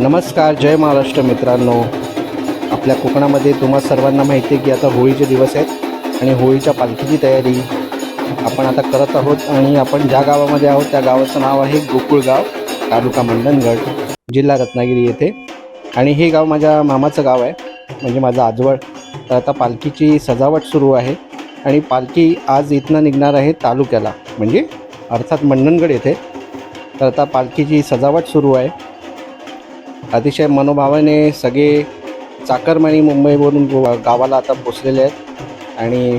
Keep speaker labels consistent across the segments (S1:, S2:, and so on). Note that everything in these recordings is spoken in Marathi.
S1: नमस्कार जय महाराष्ट्र मित्रांनो. आपल्या कोकणामध्ये तुम्हा सर्वांना माहिती आहे की आता होळीचे दिवस आहेत आणि होळीच्या पालखीची तयारी आपण आता करत आहोत आणि आपण ज्या गावामध्ये आहोत त्या गावाचं नाव आहे गोकुळगाव तालुका मंडणगड जिल्हा रत्नागिरी येथे. आणि हे गाव माझ्या मामाचं गाव आहे म्हणजे माझं आजवळ. तर आता पालखीची सजावट सुरू आहे आणि पालखी आज इथनं निघणार आहे तालुक्याला म्हणजे अर्थात मंडणगड येथे. तर आता पालखीची सजावट सुरू आहे. अतिशय मनोभावाने सगळे चाकरमानी मुंबईवरून गावाला आता पोचलेले आहेत. आणि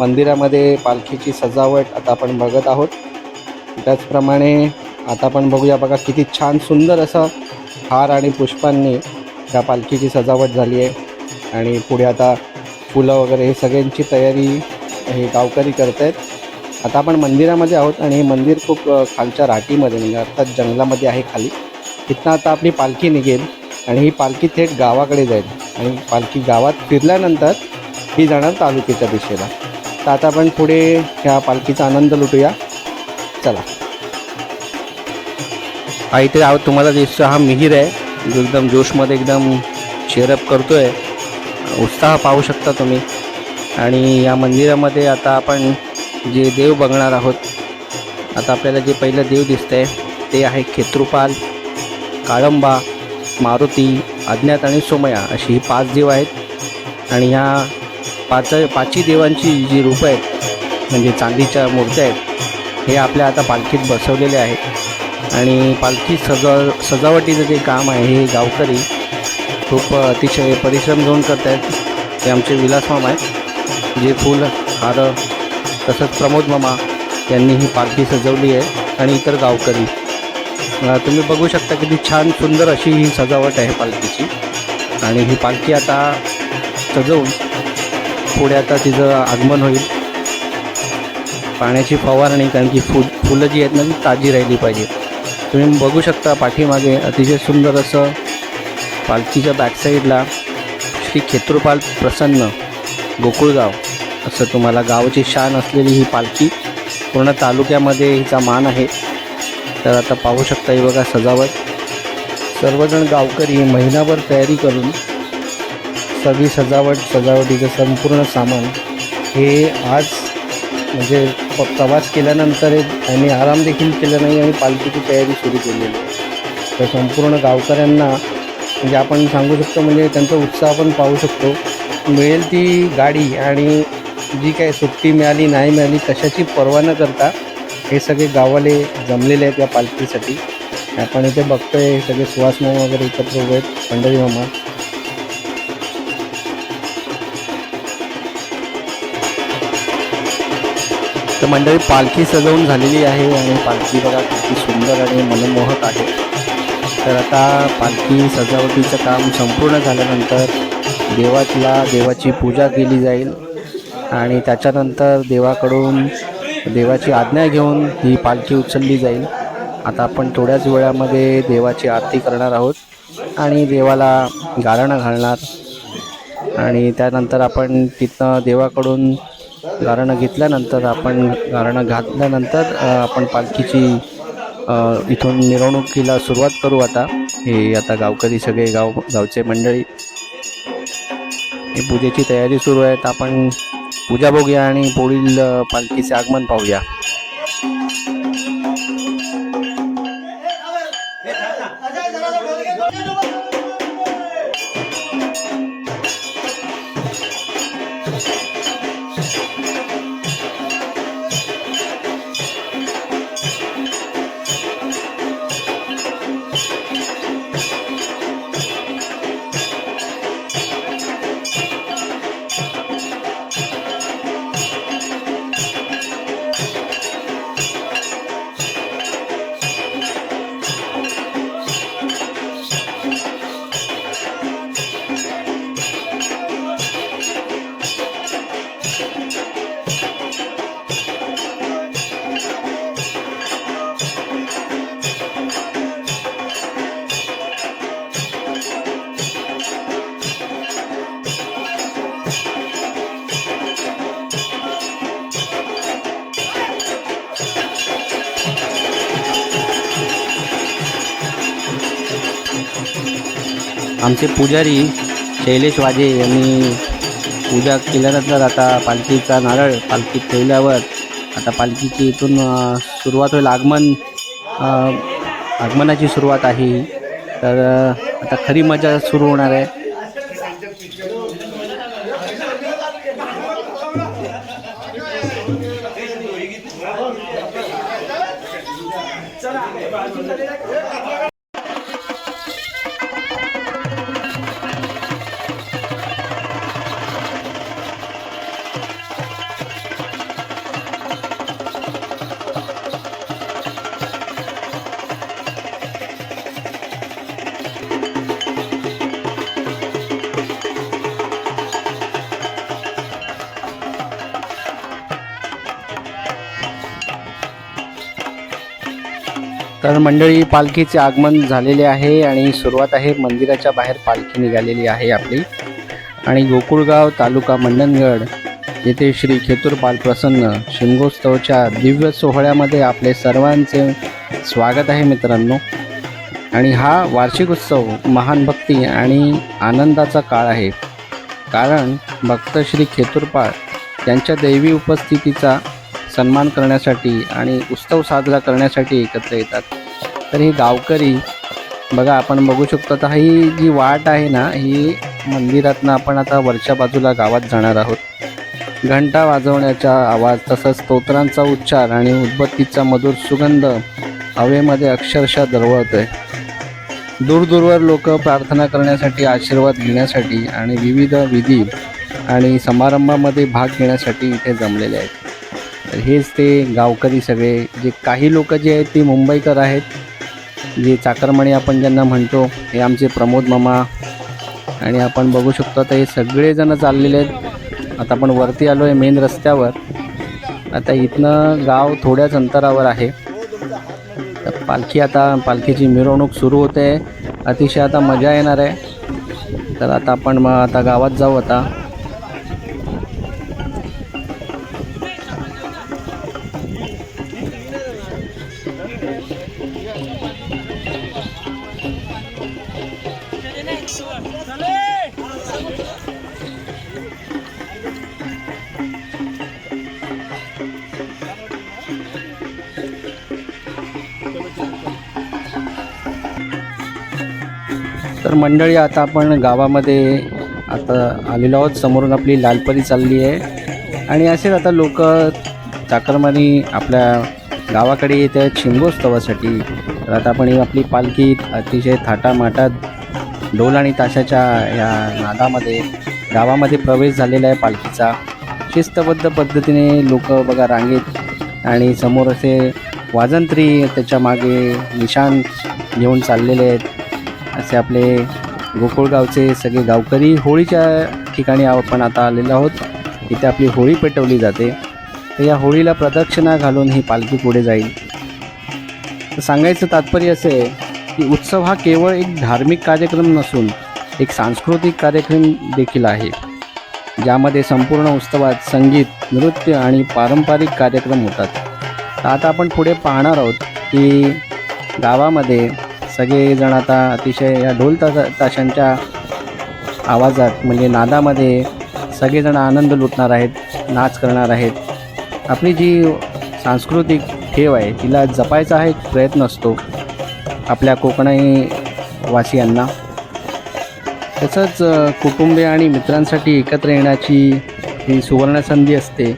S1: मंदिरामध्ये पालखीची सजावट आता आपण बघत आहोत. त्याचप्रमाणे आता आपण बघूया बघा किती छान सुंदर असं हार आणि पुष्पांनी त्या पालखीची सजावट झाली आहे. आणि पुढे आता फुलं वगैरे हे सगळ्यांची तयारी हे गावकरी करत आहेत. आता आपण मंदिरामध्ये आहोत आणि हे मंदिर खूप खालच्या राटीमध्ये म्हणजे अर्थात जंगलामध्ये आहे खाली. इथनं आता आपली पालखी निघेल आणि ही पालखी थेट गावाकडे जाईल. आणि पालखी गावात फिरल्यानंतर ही जाणार तालुक्याच्या दिशेला. तर आता आपण पुढे ह्या पालखीचा आनंद लुटूया. चला. हा इथे आहोत तुम्हाला दिसतो हा मिहीर आहे. जो एकदम जोशमध्ये एकदम चेअरअप आहे उत्साह पाहू शकता तुम्ही. आणि या मंदिरामध्ये आता आपण जे देव बघणार आहोत आता आपल्याला जे पहिलं देव दिसतंय ते आहे खेत्रुपाल. काळंबा मारुती अज्ञात आणि सोमया अशी ही पाच देव आहेत. आणि ह्या पाच पाचही देवांची जी रूपं आहेत म्हणजे चांदीच्या मूर्त्या आहेत हे आपल्या आता पालखीत बसवलेले आहेत. आणि पालखी सजा सजावटीचं जे काम आहे हे गावकरी खूप अतिशय परिश्रम घेऊन करत आहेत ते आमचे विलासमाम आहेत जे फुल हारं तसंच प्रमोद मामा यांनी ही पालखी सजवली आहे आणि इतर गावकरी. तुम्ही बघू शकता किती छान सुंदर अशी ही सजावट आहे पालखीची. आणि ही पालखी आता सजवून पुढे आता तिचं आगमन होईल. पाण्याची फवारणी कारण की फुल फुलं जी आहेत ना ती ताजी राहिली पाहिजे. तुम्ही बघू शकता पाठीमागे अतिशय सुंदर असं पालखीच्या बॅकसाईडला श्री खेत्रुपाल प्रसन्न गोकुळगाव असं तुम्हाला गावाची शान असलेली ही पालखी पूर्ण तालुक्यामध्ये हिचा मान आहे. तर आता पाहू शकता ही बघा सजावट. सर्वजण गावकरी महिनाभर तयारी करून सगळी सजावट सजावटीचं संपूर्ण सामान हे आज म्हणजे प्रवास केल्यानंतर एक त्यांनी आराम देखील केला नाही आणि पालखीची तयारी सुरू केलेली आहे. तर संपूर्ण गावकऱ्यांना म्हणजे आपण सांगू शकतो म्हणजे त्यांचा उत्साह पण पाहू शकतो. मिळेल ती गाडी आणि जी काही सुट्टी मिळाली नाही मिळाली कशाची पर्वा न करता हे सगळे गावाले जमलेले आहेत या पालखीसाठी. आपण इथे बघतोय हे सगळे सुहास मामा वगैरे एकत्र उभे आहेत पंढरी मामा. तर मंडळी पालखी सजवून झालेली आहे आणि पालखी बघा किती सुंदर आणि मनमोहक आहे. तर आता पालखी सजावटीचं काम संपूर्ण झाल्यानंतर देवाला देवाची पूजा केली जाईल. आणि त्याच्यानंतर देवाकडून देवाची आज्ञा घेऊन ही पालखी उचलली जाईल. आता आपण थोड्याच वेळामध्ये देवाची आरती करणार आहोत आणि देवाला गारणं घालणार. आणि त्यानंतर आपण तिथनं देवाकडून गारणं घेतल्यानंतर आपण गारणं घातल्यानंतर आपण पालखीची इथून मिरवणुकीला सुरुवात करू आता. हे आता गावकरी सगळे गाव गावचे मंडळी. हे पूजेची तयारी सुरू आहे तर आपण पूजा बघूया आणि पुढील पालखीचे आगमन पाहूया. आमचे पुजारी शैलेश वाजे यांनी पूजा केल्यानंतर आता पालखीचा नारळ पालखीत ठेवल्यावर आता पालखीची इथून सुरुवात होईल. आगमन आगमनाची सुरुवात आहे तर आता खरी मजा सुरू होणार आहे. तर मंडळी पालखीचे आगमन झालेले आहे आणि सुरुवात आहे मंदिराच्या बाहेर पालखी निघालेली आहे आपली. आणि गोकुळगाव तालुका मंडणगड येथे श्री खेतूर बालप्रसन्न शिमगोत्सवच्या दिव्य सोहळ्यामध्ये आपले सर्वांचे स्वागत आहे मित्रांनो. आणि हा वार्षिक उत्सव महान भक्ती आणि आनंदाचा काळ आहे. कारण भक्त श्री खेतूरपाळ त्यांच्या दैवी उपस्थितीचा सन्मान करण्यासाठी आणि उत्सव साजरा करण्यासाठी एकत्र येतात. तर ही गावकरी बघा आपण बघू शकतो आता ही जी वाट आहे ना ही मंदिरातनं आपण आता वरच्या बाजूला गावात जाणार आहोत. घंटा वाजवण्याचा आवाज तसंच स्तोत्रांचा उच्चार आणि उदबत्तीचा मधुर सुगंध हवेमध्ये अक्षरशः दरवळतोय. दूरदूरवर लोक प्रार्थना करण्यासाठी आशीर्वाद घेण्यासाठी आणि विविध विधी आणि समारंभामध्ये भाग घेण्यासाठी इथे जमलेले आहेत. हेच ते गावकरी सगळे जे काही लोक जे आहेत ते मुंबईकर आहेत जे चाकरमणी आपण ज्यांना म्हणतो हे आमचे प्रमोद मामा. आणि आपण बघू शकतो आता हे सगळेजणं चाललेले आहेत. आता आपण वरती आलो आहे मेन रस्त्यावर. आता इथनं गाव थोड्याच अंतरावर आहे. तर पालखी आता पालखीची मिरवणूक सुरू होते. अतिशय आता मजा येणार आहे. तर आता आपण मग आता गावात जाऊ आता. तर मंडळी आता आपण गावामध्ये आता आलेलो आहोत. समोरून आपली लालपरी चालली आहे. आणि असेच आता लोक चाकरमानी आपल्या गावाकडे येत आहेत शिमगोत्सवासाठी तर आता आपण आपली पालखी अतिशय थाटामाटात ढोल आणि ताशाच्या या नादामध्ये गावामध्ये प्रवेश झालेला आहे पालखीचा. शिस्तबद्ध पद्धतीने लोक बघा रांगेत आणि समोर असे वाजंत्री त्याच्यामागे निशाण घेऊन चाललेले आहेत. असे आपले गोकुळगावचे सगळे गावकरी होळीच्या ठिकाणी आपण आता आलेलो आहोत. इथे आपली होळी पेटवली जाते. तर या होळीला प्रदक्षिणा घालून ही पालखी पुढे जाईल. तर सांगायचं तात्पर्य असे आहे की उत्सव हा केवळ एक धार्मिक कार्यक्रम नसून एक सांस्कृतिक कार्यक्रम देखील आहे. ज्यामध्ये संपूर्ण उत्सवात संगीत नृत्य आणि पारंपरिक कार्यक्रम होतात. तर आता आपण पुढे पाहणार आहोत की गावामध्ये सगळेजण आता अतिशय या ढोल ताशांच्या आवाजात म्हणजे नादामध्ये सगळेजण आनंद लुटणार आहेत नाच करणार आहेत. आपली जी सांस्कृतिक ठेव आहे तिला जपायचा हा एक प्रयत्न असतो आपल्या कोकणी वासियांना तसंच कुटुंबे कुटुंबीय आणि मित्रांसाठी एकत्र येण्याची ही सुवर्णसंधी असते.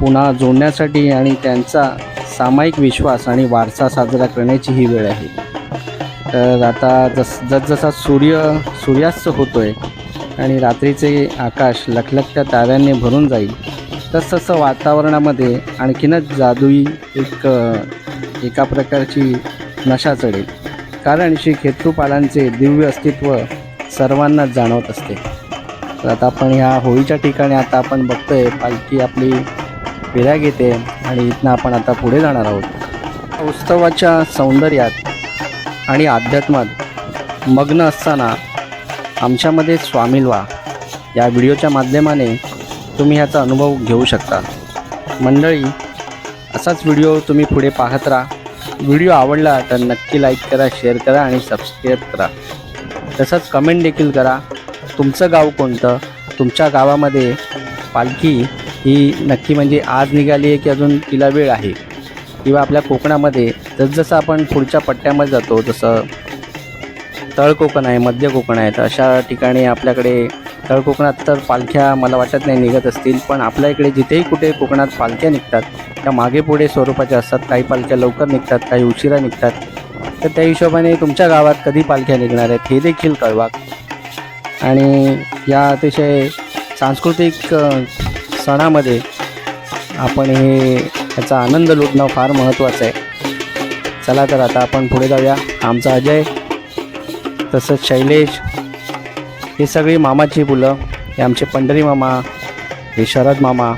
S1: पुन्हा जोडण्यासाठी आणि त्यांचा सामायिक विश्वास आणि वारसा साजरा करण्याची ही वेळ आहे. तर आता जस जसजसा सूर्य सूर्यास्त होतो आहे आणि रात्रीचे आकाश लखलखत्या ताऱ्यांनी भरून जाईल तसतसं वातावरणामध्ये आणखीनच जादुई एक एका प्रकारची नशा चढेल. कारण श्री खेतूपालांचे दिव्य अस्तित्व सर्वांनाच जाणवत असते. तर आता आपण ह्या होळीच्या ठिकाणी आता आपण बघतो आहे पालखी आपली फेऱ्या घेते आणि इथनं आपण आता पुढे जाणार आहोत. उत्सवाच्या सौंदर्यात आणि अध्यात्मात मग्न असताना आमच्यामध्ये स्वामील व्हा. या व्हिडिओच्या माध्यमाने तुम्ही ह्याचा अनुभव घेऊ शकता. मंडळी असाच व्हिडिओ तुम्ही पुढे पाहत राहा. व्हिडिओ आवडला तर नक्की लाईक करा शेअर करा आणि सबस्क्राईब करा. तसंच कमेंट देखील करा. तुमचं गाव कोणतं? तुमच्या गावामध्ये पालखी ही नक्की म्हणजे आज निघाली आहे की अजून तिला वेळ आहे? किंवा आपल्या कोकणामध्ये जसजसं आपण पुढच्या पट्ट्यामध्ये जातो जसं तळ कोकण आहे मध्य कोकण आहे तर अशा ठिकाणी आपल्याकडे तळ कोकणात तर पालख्या मला वाटत नाही निघत असतील पण आपल्या इकडे जिथेही कुठे कोकणात पालख्या निघतात त्या मागे पुढे स्वरूपाच्या असतात. काही पालख्या लवकर निघतात काही उशिरा निघतात. तर त्या हिशोबाने तुमच्या गावात कधी पालख्या निघणार आहेत हे देखील कळवा. आणि या अतिशय सांस्कृतिक सणामध्ये आपण हे याचा आनंद लुटणं फार महत्त्वाचं आहे. चला तर आता आपण पुढे जाऊया. आमचा अजय तसंच शैलेश हे सगळी मामाची मुलं हे आमचे पंढरी मामा हे शरद मामा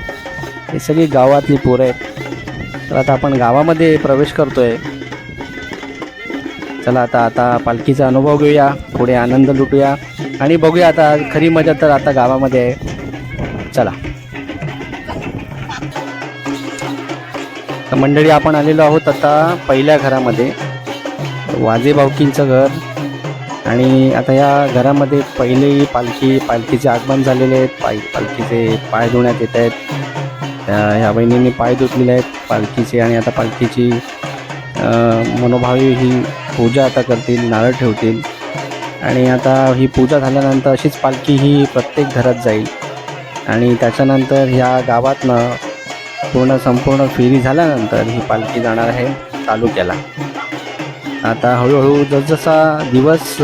S1: हे सगळी गावातली पोरं आहेत. तर आता आपण गावामध्ये प्रवेश करतोय. चला आता आता पालखीचा अनुभव घेऊया पुढे आनंद लुटूया आणि बघूया आता खरी मजा तर आता गावामध्ये आहे. चला. तर मंडळी आपण आलेलो आहोत आता पहिल्या घरामध्ये. वाजे भाऊकींचं घर. आणि आता या घरामध्ये पहिले पालखी पालखीचे आगमन झालेले आहेत. पाय पालखीचे पाय धुण्यात येत आहेत. ह्या बहिणींनी पाय धुतलेले आहेत पालखीचे आणि आता पालखीची मनोभावी ही पूजा आता करतील नारळ ठेवतील. आणि आता ही पूजा झाल्यानंतर अशीच पालखी ही प्रत्येक घरात जाईल. आणि त्याच्यानंतर ह्या गावातनं पूर्ण संपूर्ण फेरी झाल्यानंतर ही पालखी जाणार आहे तालुक्याला. आता हळूहळू जसजसा दिवस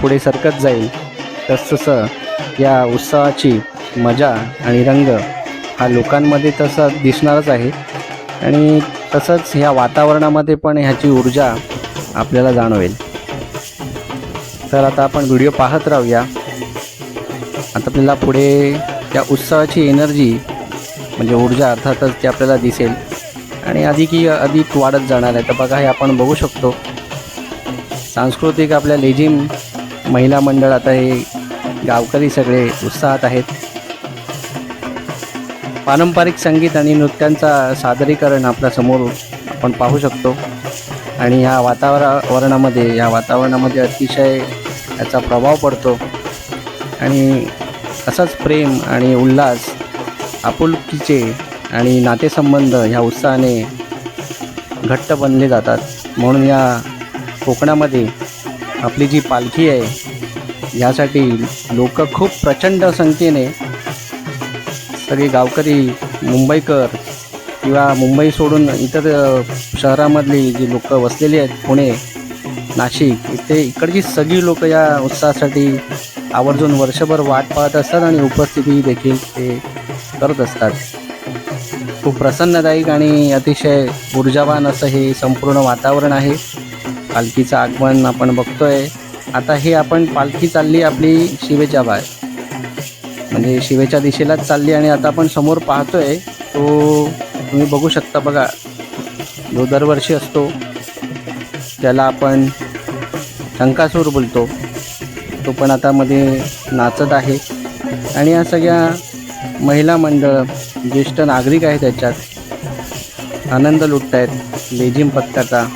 S1: पुढे सरकत जाईल तसतसं या उत्सवाची मजा आणि रंग हा लोकांमध्ये तसा दिसणारच आहे. आणि तसंच ह्या वातावरणामध्ये पण ह्याची ऊर्जा आपल्याला जाणवेल. तर आता आपण व्हिडिओ पाहत राहूया. आता आपल्याला पुढे त्या उत्सवाची एनर्जी म्हणजे ऊर्जा अर्थातच ती आपल्याला दिसेल. आणि अधिक अधिक वाढत जाणार आहे. तर बघा हे आपण बघू शकतो. सांस्कृतिक आपल्या लेझिम महिला मंडळ आता हे गावकरी सगळे उत्साहात आहेत. पारंपरिक संगीत आणि नृत्यांचा सादरीकरण आपल्यासमोर आपण पाहू शकतो. आणि ह्या वातावरणामध्ये या वातावरणामध्ये अतिशय याचा प्रभाव पडतो. आणि असाच प्रेम आणि उल्हास आपुलकीचे आणि नातेसंबंध ह्या उत्साहाने घट्ट बनले जातात. म्हणून या कोकणामध्ये आपली जी पालखी आहे यासाठी लोक खूप प्रचंड संख्येने सगळे गावकरी मुंबईकर किंवा मुंबई सोडून इतर शहरामधली जी लोक वसलेली आहेत पुणे नाशिक इथे इकडची सगळी लोक या उत्साहासाठी आवर्जून वर्षभर वाट पाहत असतात आणि उपस्थिती देखील ते करत असतात. खूप प्रसन्नदायक आणि अतिशय ऊर्जावान असं हे संपूर्ण वातावरण आहे. पालखीचं आगमन आपण बघतोय. आता हे आपण पालखी चालली आपली शिवेच्या बाय म्हणजे शिवेच्या दिशेलाच चालली आणि आता आपण समोर पाहतोय तो तुम्ही बघू शकता बघा. जो दरवर्षी असतो त्याला आपण शंकासूर बोलतो. तो पण आता मध्ये नाचत आहे. आणि या सगळ्या महिला मंडळ ज्येष्ठ नागरिक आहेत त्याच्यात. आनंद लुटत आहेत लेझिम पथकाचा.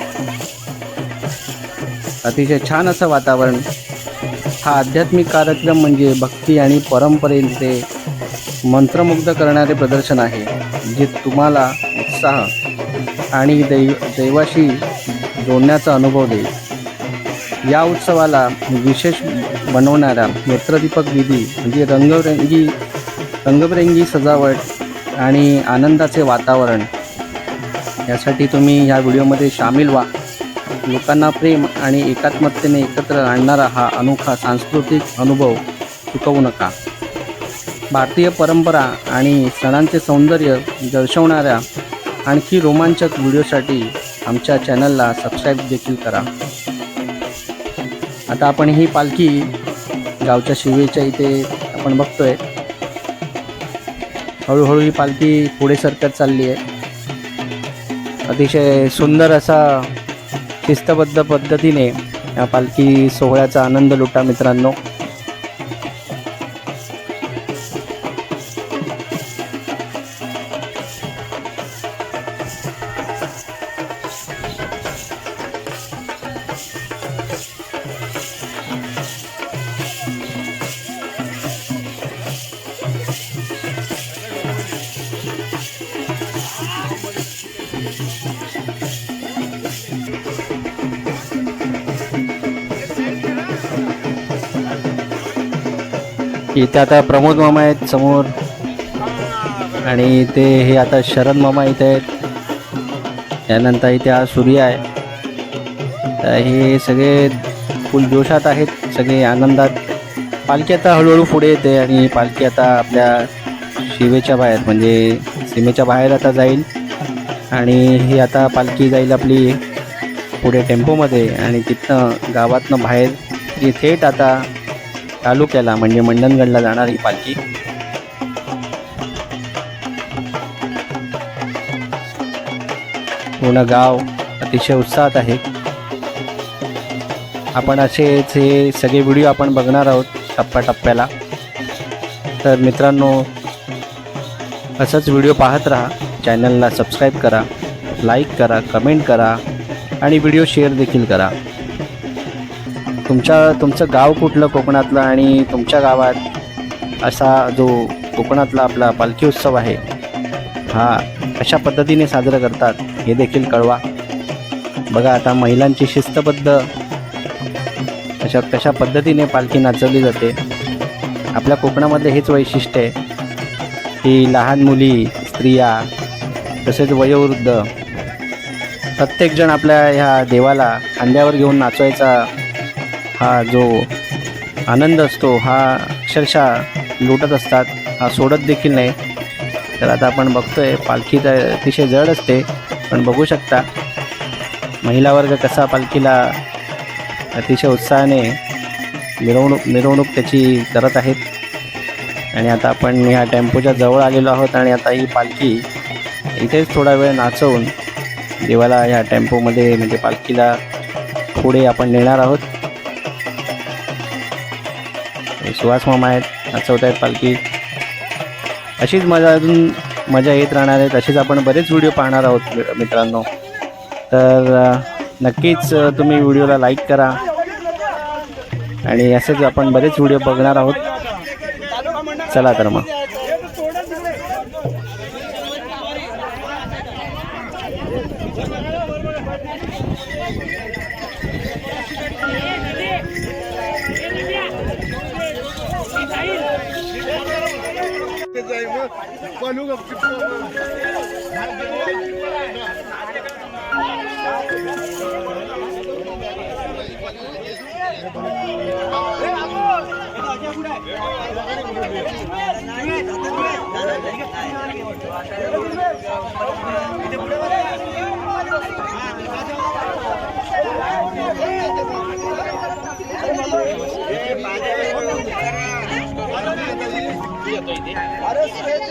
S1: अतिशय छान असं वातावरण. हा आध्यात्मिक कार्यक्रम म्हणजे भक्ती आणि परंपरेचे मंत्रमुग्ध करणारे प्रदर्शन आहे जे तुम्हाला उत्साह आणि दैव दैवाशी जोडण्याचा अनुभव देईल. या उत्सवाला विशेष बनवणारा नेत्रदीपक विधी म्हणजे रंगरंगी रंगबिरंगी सजावट आणि आनंदाचे वातावरण यासाठी तुम्ही ह्या व्हिडिओमध्ये सामील व्हा. लोकांना प्रेम आणि एकात्मतेने एकत्र आणणारा हा अनोखा सांस्कृतिक अनुभव चुकवू नका. भारतीय परंपरा आणि सणांचे सौंदर्य दर्शवणाऱ्या आणखी रोमांचक व्हिडिओसाठी आमच्या चॅनलला सबस्क्राईब देखील करा. आता आपण ही पालखी गावच्या शिवेच्या इथे आपण बघतोय. हळूहळू ही पालखी पुढे सरकत चालली आहे. अतिशय सुंदर असा शिस्तबद्ध पद्धतीने या पालखी सोहळ्याचा आनंद लुटा मित्रांनो. इथे आता प्रमोद मामा आहेत समोर. आणि ते हे आता शरद मामा इथे आहेत. त्यानंतर इथे हा सूर्य आहे. तर हे सगळे फुल जोशात आहेत सगळे आनंदात. पालखी आता हळूहळू पुढे येते आणि पालखी आता आपल्या शिवेच्या बाहेर म्हणजे सीमेच्या बाहेर आता जाईल. आणि ही आता पालखी जाईल आपली पुढे टेम्पोमध्ये आणि तिथनं गावातनं बाहेर. ही थेट आता तालुक्याला म्हणजे मंडणगडला जाणार ही पालखी. पूर्ण गाव अतिशय उत्साहात आहे. आपण असेच हे सगळे व्हिडिओ आपण बघणार आहोत टप्प्याटप्प्याला. तर मित्रांनो असंच व्हिडिओ पाहत राहा. चॅनलला सबस्क्राईब करा लाईक करा कमेंट करा आणि व्हिडिओ शेअर देखील करा. तुमच्या तुमचं गाव कुठलं कोकणातलं आणि तुमच्या गावात असा जो कोकणातला आपला पालखी उत्सव आहे हा कशा पद्धतीने साजरा करतात हे देखील कळवा. बघा आता महिलांची शिस्तबद्ध अशा कशा पद्धतीने पालखी नाचवली जाते. आपल्या कोकणामध्ये हेच वैशिष्ट्य आहे की लहान मुली स्त्रिया तसेच वयोवृद्ध प्रत्येकजण आपल्या ह्या देवाला खांद्यावर घेऊन नाचवायचा हा जो आनंद असतो हा अक्षरशः लुटत असतात हा सोडत देखील नाही. तर आता आपण बघतोय पालखी तर अतिशय जड असते पण बघू शकता. महिला वर्ग कसा पालखीला अतिशय उत्साहाने मिरवणूक मिरवणूक त्याची करत आहेत. आणि आता आपण ह्या टेम्पोच्या जवळ आलेलो आहोत आणि आता ही पालखी इथेच थोडा वेळ नाचवून देवाला ह्या टेम्पोमध्ये म्हणजे पालखीला पुढे आपण नेणार आहोत. सुहास मामा आहेत नाचवत आहेत पालखी. अशीच मजा अजून मजा येत राहणार आहेत असेच आपण बरेच व्हिडिओ पाहणार आहोत मि- मित्रांनो. तर नक्कीच तुम्ही व्हिडिओला लाईक करा. आणि असेच आपण बरेच व्हिडिओ बघणार आहोत. चला तर मग. Iya, tuh ini.